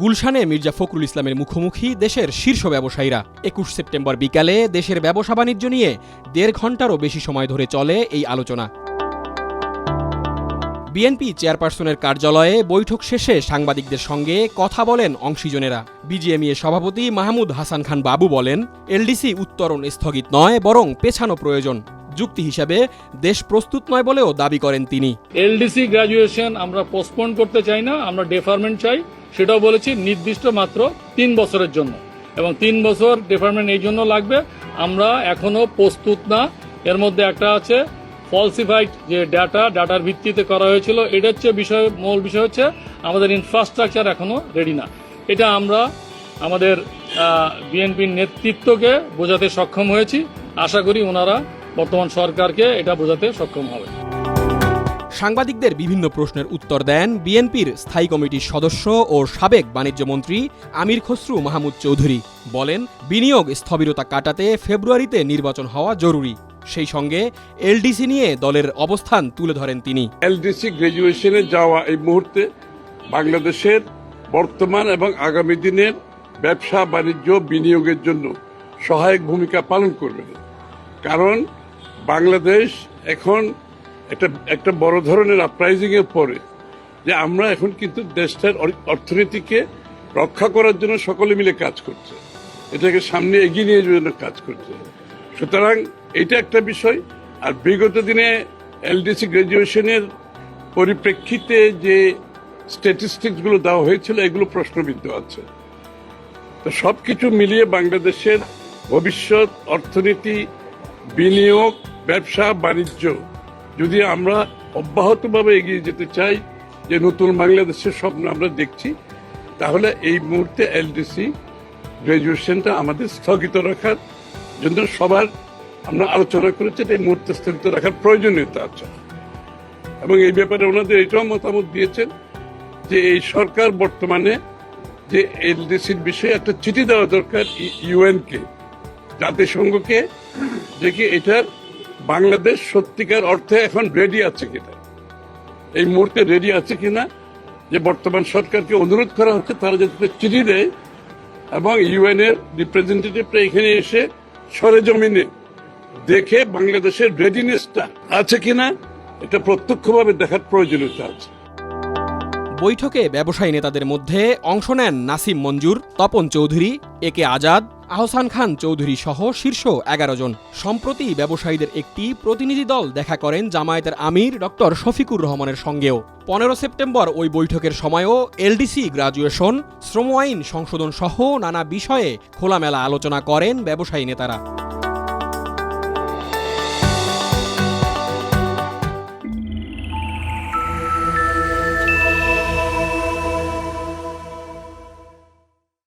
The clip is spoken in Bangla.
গুলশানে মির্জা ফখরুল ইসলামের মুখোমুখি দেশের শীর্ষ ব্যবসায়ীরা। একুশ সেপ্টেম্বর বিকালে দেশের ব্যবসা বাণিজ্য নিয়ে দেড় ঘন্টারও বেশি সময় ধরে চলে এই আলোচনা। বিএনপি চেয়ারপারসনের কার্যালয়ে বৈঠক শেষে সাংবাদিকদের সঙ্গে কথা বলেন অংশীজনেরা। বিজিএমইএ সভাপতি মাহমুদ হাসান খান বাবু বলেন, এলডিসি উত্তরণ স্থগিত নয়, বরং পেছানো প্রয়োজন। যুক্তি হিসাবে দেশ প্রস্তুত নয় বলেও দাবি করেন তিনি। এলডিসি গ্রাজুয়েশন আমরা পোস্টপোন করতে চাই না, আমরা ডেফারমেন্ট চাই। সেটাও বলেছি নির্দিষ্ট মাত্র তিন বছরের জন্য। এবং তিন বছর ডেফারমেন্ট এই জন্য লাগবে, আমরা এখনও প্রস্তুত না। এর মধ্যে একটা আছে ফলসিফাইড যে ডাটা ডাটার ভিত্তিতে করা হয়েছিল। এটা হচ্ছে বিষয়, মূল বিষয় হচ্ছে আমাদের ইনফ্রাস্ট্রাকচার এখনও রেডি না। এটা আমরা আমাদের বিএনপির নেতৃত্বকে বোঝাতে সক্ষম হয়েছি। আশা করি ওনারা বর্তমান সরকারকে এটা বোঝাতে সক্ষম হবে। সাংবাদিকদের বিভিন্ন প্রশ্নের উত্তর দেন বিএনপির স্থায়ী কমিটির সদস্য ও সাবেক বাণিজ্য মন্ত্রী আমির খসরু মাহমুদ চৌধুরী বলেন বিনিয়োগ স্থবিরতা কাটাতে ফেব্রুয়ারিতে নির্বাচন হওয়া জরুরি। সেই সঙ্গে এলডিসি নিয়ে দলের অবস্থান তুলে ধরেন তিনি। এলডিসি গ্রাজুয়েশনে যাওয়া এই মুহূর্তে বাংলাদেশের বর্তমান এবং আগামী দিনের ব্যবসা বাণিজ্য বিনিয়োগের জন্য সহায়ক ভূমিকা পালন করবে কারণ বাংলাদেশ এখন একটা একটা বড় ধরনের আপরাইজিং এর পরে যে আমরা এখন কিন্তু দেশটার অর্থনীতিকে রক্ষা করার জন্য সকলে মিলে কাজ করছে। এটাকে সামনে এগিয়ে নিয়ে যাওয়ার জন্য কাজ করছে। সুতরাং এটা একটা বিষয়। আর বিগত দিনে এলডিসি গ্রাজুয়েশনের পরিপ্রেক্ষিতে যে স্ট্যাটিস্টিক্সগুলো দেওয়া হয়েছিল, এগুলো প্রশ্নবিদ্ধ আছে। তো সবকিছু মিলিয়ে বাংলাদেশের ভবিষ্যৎ, অর্থনীতি, বিনিয়োগ ব্যবসা, বাণিজ্য। যদি আমরা অব্যাহতভাবে এগিয়ে যেতে চাই যে নতুন বাংলাদেশের স্বপ্ন আমরা দেখছি, তাহলে এই মুহূর্তে এলডিসি গ্রাজুয়েশনটা আমাদের স্থগিত রাখার জন্য সবার আমরা আলোচনা করেছি এই মুহূর্তে স্থগিত রাখার প্রয়োজনীয়তা আছে। এবং এই ব্যাপারে ওনাদের এটাও মতামত দিয়েছেন যে এই সরকার বর্তমানে যে এলডিসির বিষয়ে একটা চিঠি দেওয়া দরকার ইউএনকে, জাতিসংঘকে, যে কি এটার বাংলাদেশ সত্যিকার অর্থে এখন রেডি আছে কিনা? এই মুহূর্তে রেডি আছে কিনা? যে বর্তমান সরকারকে অনুরোধ করা হচ্ছে, তারা যাতে চিঠি দেয় এবং ইউএন এর রিপ্রেজেন্টেটিভরা এখানে এসে সরেজমিনে দেখে বাংলাদেশের রেডিনেসটা আছে কিনা, এটা প্রত্যক্ষভাবে দেখার প্রয়োজনীয়তা আছে। বৈঠকে ব্যবসায়ী নেতাদের মধ্যে অংশ নেন নাসিম মঞ্জুর, তপন চৌধুরী, এ কে আজাদ আহসান খান চৌধুরী সহ শীর্ষ এগারো জন। সম্প্রতি ব্যবসায়ীদের একটি প্রতিনিধি দল দেখা করেন জামায়াতের আমির ডক্টর শফিকুর রহমানের সঙ্গেও। পনেরো সেপ্টেম্বর ওই বৈঠকের সময়ও এলডিসি গ্রাজুয়েশন, শ্রম আইন সংশোধন সহ নানা বিষয়ে খোলামেলা আলোচনা করেন ব্যবসায়ী নেতারা।